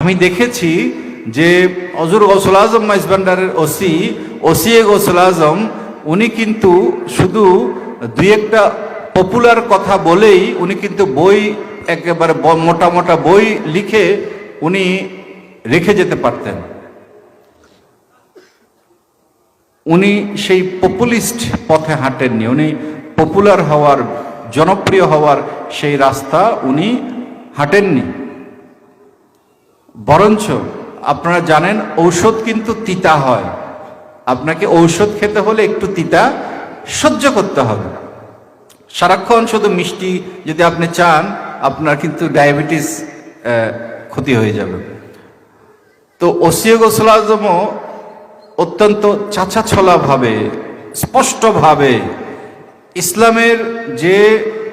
আমি দেখেছি যে অজুর গৌসুল আজম মাইজবান্ডারের ওসি ওসি এ গৌসুল আজম, উনি কিন্তু শুধু দুই একটা পপুলার কথা বলেই উনি কিন্তু বই, একেবারে মোটা মোটা বই লিখে উনি রেখে যেতে পারতেন। উনি সেই পপুলিস্ট পথে হাঁটেননি, উনি পপুলার হওয়ার, জনপ্রিয় হওয়ার সেই রাস্তা উনি হাঁটেননি। বরঞ্চ আপনারা জানেন ঔষধ কিন্তু তিতা হয়। আপনাকে ঔষধ খেতে হলে একটু তিতা সহ্য করতে হবে। সারাক্ষণ শুধু মিষ্টি যদি আপনি চান, আপনার কিন্তু ডায়াবেটিস ক্ষতি হয়ে যাবে। তো ওসিয়ে গোসল আজমও অত্যন্ত চাচা ভাবে স্পষ্টভাবে ইসলামের যে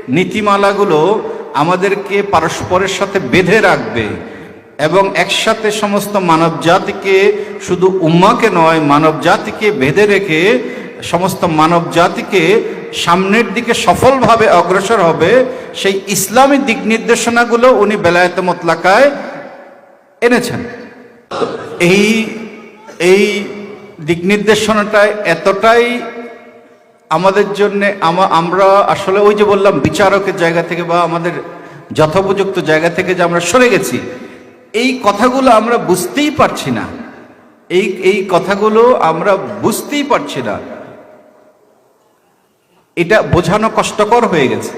নীতিমালাগুলো আমাদেরকে পারস্পরের সাথে বেঁধে রাখবে এবং একসাথে সমস্ত মানব জাতিকে শুধু উম্মাকে নয় মানব জাতিকে বেঁধে রেখে সমস্ত মানব জাতিকে সামনের দিকে সফলভাবে অগ্রসর হবে, সেই ইসলামী দিক নির্দেশনাগুলো উনি বেলায়েত মতলাকায় এনেছেন। এই এই দিক নির্দেশনাটায় এতটাই আমাদের জন্য আমরা আসলে ওই যে বললাম বিচারকের জায়গা থেকে বা আমাদের যথোপযুক্ত জায়গা থেকে যে আমরা সরে গেছি এই কথাগুলো আমরা বুঝতেই পারছি না। এই এই কথাগুলো আমরা বুঝতেই পারছি না। এটা বোঝানো কষ্টকর হয়ে গেছে।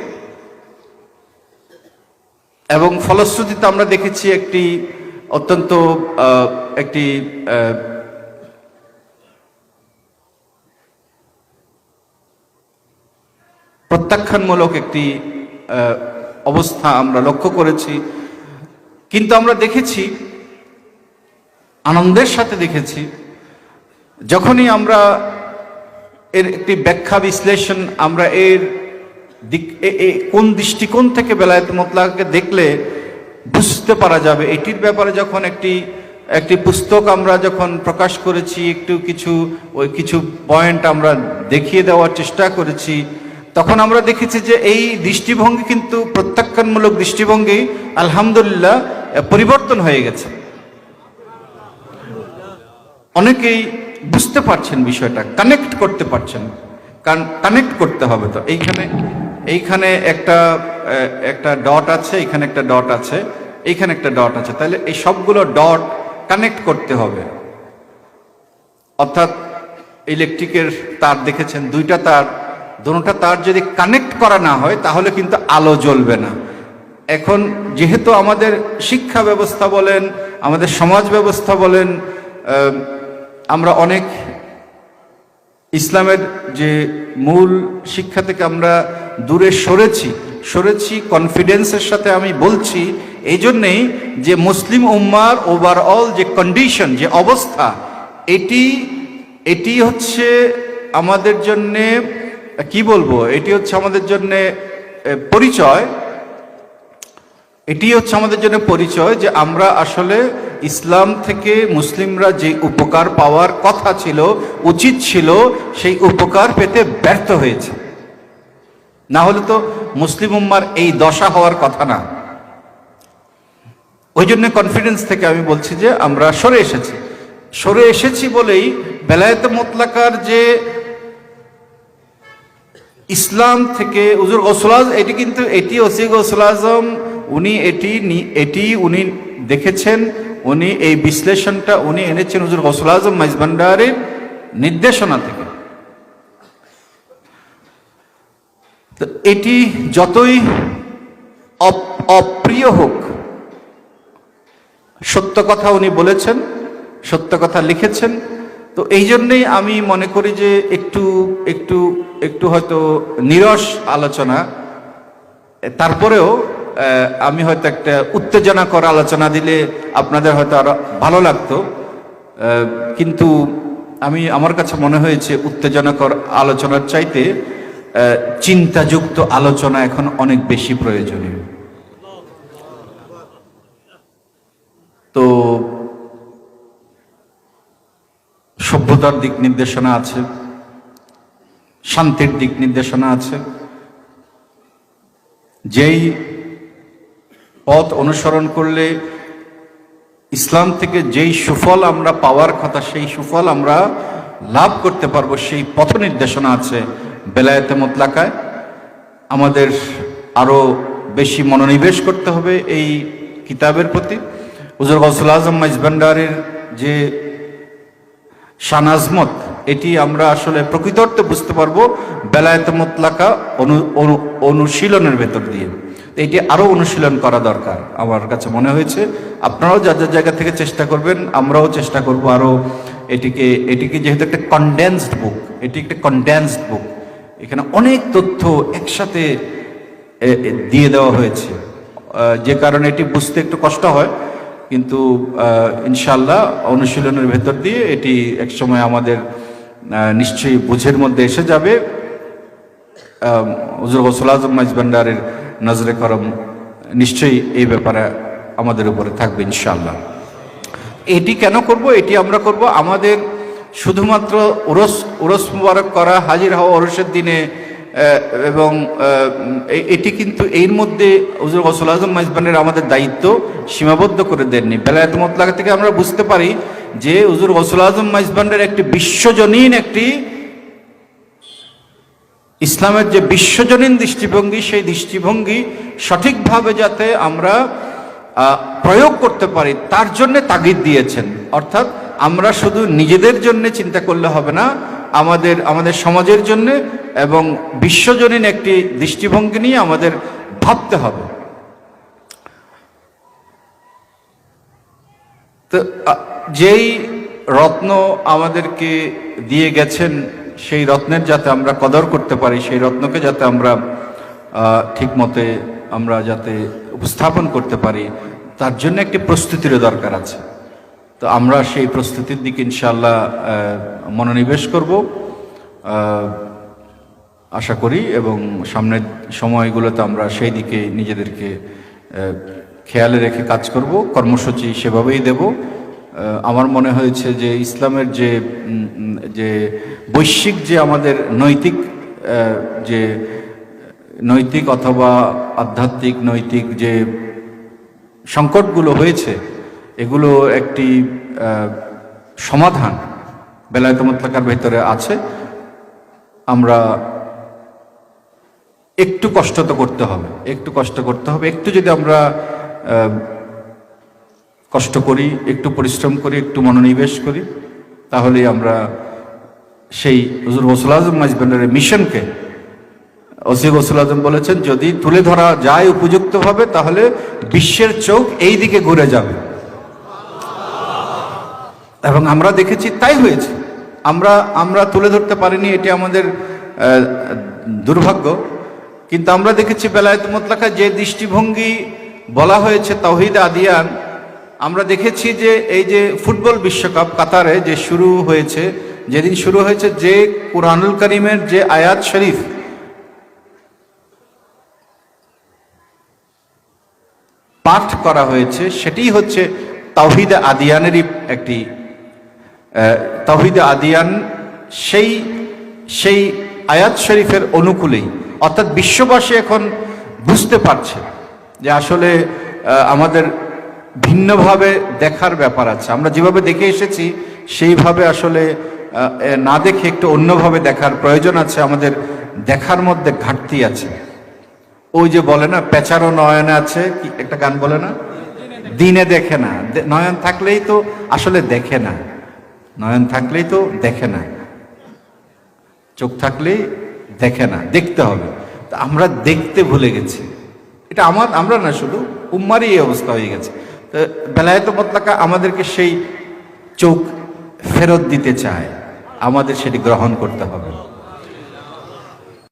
এবং ফলশ্রুতিতে আমরা দেখেছি একটি অত্যন্ত একটি প্রত্যাখ্যানমূলক একটি অবস্থা আমরা লক্ষ্য করেছি। কিন্তু আমরা দেখেছি, আনন্দের সাথে দেখেছি, যখনই আমরা এর একটি ব্যাখ্যা বিশ্লেষণ, আমরা এর দিক কোন দৃষ্টিকোণ থেকে বেলায়েত মোতলাকে দেখলে বুঝতে পারা যাবে। এটির ব্যাপারে যখন একটি একটি পুস্তক আমরা যখন প্রকাশ করেছি, একটু কিছু, ওই কিছু পয়েন্ট আমরা দেখিয়ে দেওয়ার চেষ্টা করেছি, তখন আমরা দেখেছি যে এই দৃষ্টিভঙ্গি কিন্তু প্রত্যাখ্যানমূলক দৃষ্টিভঙ্গি, আলহামদুলিল্লাহ পরিবর্তন হয়ে গেছে। অনেকেই বুঝতে পারছেন বিষয়টা কানেক্ট করতে পারছেন কানেক্ট করতে হবে তো। এইখানে এইখানে একটা একটা ডট আছে, এখানে একটা ডট আছে, এইখানে একটা ডট আছে। তাহলে এই সবগুলো ডট কানেক্ট করতে হবে। অর্থাৎ ইলেকট্রিকের তার দেখেছেন, দুইটা তার, দুটা তার যদি কানেক্ট করা না হয়, তাহলে কিন্তু আলো জ্বলবে না। এখন যেহেতু আমাদের শিক্ষা ব্যবস্থা বলেন, আমাদের সমাজ ব্যবস্থা বলেন আমরা অনেক ইসলামের যে মূল শিক্ষা থেকে আমরা দূরে সরেছি সরেছি কনফিডেন্সের সাথে আমি বলছি এই জন্যেই যে মুসলিম উম্মার ওভারঅল যে কন্ডিশন যে অবস্থা, এটি এটি হচ্ছে আমাদের জন্যে, কি বলব, এটি হচ্ছে আমাদের জন্যে পরিচয় এটি হচ্ছে আমাদের জন্য পরিচয় যে আমরা আসলে ইসলাম থেকে মুসলিমরা যে উপকার পাওয়ার কথা ছিল, উচিত ছিল, সেই উপকার পেতে ব্যর্থ হয়েছে। না হলে তো মুসলিম উম্মার এই দশা হওয়ার কথা না। ওই জন্য কনফিডেন্স থেকে আমি বলছি যে আমরা সরে এসেছি। সরে এসেছি বলেই বেলায়েত মোতলাকার যে ইসলাম থেকে উজুর গসলাজ এটি কিন্তু এটি ওসি গসল আজম উনি এটি এটি উনি দেখেছেন, উনি এই বিশ্লেষণটা উনি এনেছেন হুজুর গসুল আজম মাইজভান্ডারের নির্দেশনা থেকে। তো এটি যতই অপ- অপ্রিয় হোক, সত্য কথা উনি বলেছেন, সত্য কথা লিখেছেন। তো এই জন্যেই আমি মনে করি যে একটু একটু একটু হয়তো নিরস আলোচনা, তারপরেও আমি হয়তো একটা উত্তেজনা উত্তেজনাকর আলোচনা দিলে আপনাদের হয়তো আরও ভালো লাগতো। কিন্তু আমি, আমার কাছে মনে হয়েছে উত্তেজনাকর আলোচনার চাইতে চিন্তাযুক্ত আলোচনা এখন অনেক বেশি প্রয়োজনীয়। তো সভ্যতার দিক নির্দেশনা আছে, শান্তির দিক নির্দেশনা আছে। যেই পথ অনুসরণ করলে ইসলাম থেকে যেই সুফল আমরা পাওয়ার কথা, সেই সুফল আমরা লাভ করতে পারব, সেই পথ নির্দেশনা আছে বেলায়েতে মোতলাকায়। আমাদের আরও বেশি মনোনিবেশ করতে হবে এই কিতাবের প্রতি। হুজুর গৌসুল আজম মাইজবান্ডারের যে শানাজমত এটি আমরা আসলে প্রকৃত অর্থে বুঝতে পারব বেলায়েতে মোতলাকা অনু, অনু- অনুশীলনের ভেতর দিয়ে। এটি আরও অনুশীলন করা দরকার। আমার কাছে মনে হয়েছে, আপনারাও যার যার জায়গা থেকে চেষ্টা করবেন, আমরাও চেষ্টা করব আরও এটিকে এটিকে যেহেতু একটা কনডেন্সড বুক এটি একটা কনডেন্সড বুক এখানে অনেক তথ্য একসাথে দিয়ে দেওয়া হয়েছে। যে কারণে এটি বুঝতে একটু কষ্ট হয়, কিন্তু ইনশাল্লাহ অনুশীলনের ভেতর দিয়ে এটি একসময় আমাদের নিশ্চয়ই বুঝের মধ্যে এসে যাবে। হুজুর গৌসুল আজম মাইজবান্ডারের নজরে করম, নিশ্চয়ই এই ব্যাপারে আমাদের উপরে থাকবে ইনশাল্লাহ এটি কেন করব? এটি আমরা করব আমাদের শুধুমাত্র উরস উরস মুবারক করা, হাজির হওয়া ওরসের দিনে এবং এটি কিন্তু এর মধ্যে হুজুর গসল আজম মাইজবানের আমাদের দায়িত্ব সীমাবদ্ধ করে দেননি। বেলায়েত মতলাকা থেকে আমরা বুঝতে পারি যে হুজুর গসল আজম মাইজবানের একটি বিশ্বজনীন একটি ইসলামের যে বিশ্বজনীন দৃষ্টিভঙ্গি, সেই দৃষ্টিভঙ্গি সঠিকভাবে যাতে আমরা প্রয়োগ করতে পারি, তার জন্য তাগিদ দিয়েছেন। অর্থাৎ আমরা শুধু নিজেদের জন্য চিন্তা করলে হবে না, আমাদের আমাদের সমাজের জন্য এবং বিশ্বজনীন একটি দৃষ্টিভঙ্গি নিয়ে আমাদের ভাবতে হবে। তো যেই রত্ন আমাদেরকে দিয়ে গেছেন সেই রত্নের যাতে আমরা কদর করতে পারি, সেই রত্নকে যাতে আমরা ঠিক মতে আমরা যাতে উপস্থাপন করতে পারি, তার জন্য একটি প্রস্তুতির দরকার আছে। তো আমরা সেই প্রস্তুতির দিকে ইনশাল্লাহ মনোনিবেশ করব। আশা করি এবং সামনের সময়গুলোতে আমরা সেই দিকে নিজেদেরকে খেয়ালে রেখে কাজ করব। কর্মসূচি সেভাবেই দেব। আমার মনে হয়েছে যে ইসলামের যে যে বৈশ্বিক যে আমাদের নৈতিক যে নৈতিক অথবা আধ্যাত্মিক নৈতিক যে সংকটগুলো হয়েছে, এগুলো একটি সমাধান বেলায়ত মোতলাকার ভেতরে আছে। আমরা একটু কষ্ট তো করতে হবে, একটু কষ্ট করতে হবে। একটু যদি আমরা কষ্ট করি, একটু পরিশ্রম করি, একটু মনোনিবেশ করি তাহলে আমরা সেই হুজুর গসুল আজম মাইজবান্ডারের মিশনকে ওসি গসুল আজম বলেছেন, যদি তুলে ধরা যায় উপযুক্তভাবে, তাহলে বিশ্বের চোখ এই দিকে ঘুরে যাবে। এবং আমরা দেখেছি তাই হয়েছে। আমরা আমরা তুলে ধরতে পারিনি, এটি আমাদের দুর্ভাগ্য। কিন্তু আমরা দেখেছি বেলায়েত মোতলাকা যে দৃষ্টিভঙ্গি বলা হয়েছে তহিদ আদিয়ান আমরা দেখেছি যে এই যে ফুটবল বিশ্বকাপ কাতারে যে শুরু হয়েছে যেদিন শুরু হয়েছে যে কুরআনুল করিমের যে আয়াত শরীফ পাঠ করা হয়েছে সেটি হচ্ছে তাওহিদ আদিয়ানেরই একটি আহ, তাওহিদ আদিয়ান সেই সেই আয়াত শরীফের অনুকূলেই। অর্থাৎ বিশ্ববাসী এখন বুঝতে পারছে যে আসলে আমাদের ভিন্নভাবে দেখার ব্যাপার আছে। আমরা যেভাবে দেখে এসেছি, সেইভাবে আসলে না দেখে একটু অন্যভাবে দেখার প্রয়োজন আছে, আমাদের দেখার মধ্যে ঘাটতি আছে। ওই যে বলে না পেঁচারও নয়নে আছে, কি একটা গান বলে না? দিনে দেখে না। নয়ন থাকলেই তো আসলে দেখে না। নয়ন থাকলেই তো দেখে না। চোখ থাকলেই দেখে না। দেখতে হবে। তা আমরা দেখতে ভুলে গেছি। এটা আমার, আমরা না শুধু উম্মারই এই অবস্থা হয়ে গেছে। বেলায়ত মতলাকা আমাদেরকে সেই চোখ ফেরত দিতে চায়। আমাদের সেটি গ্রহণ করতে হবে।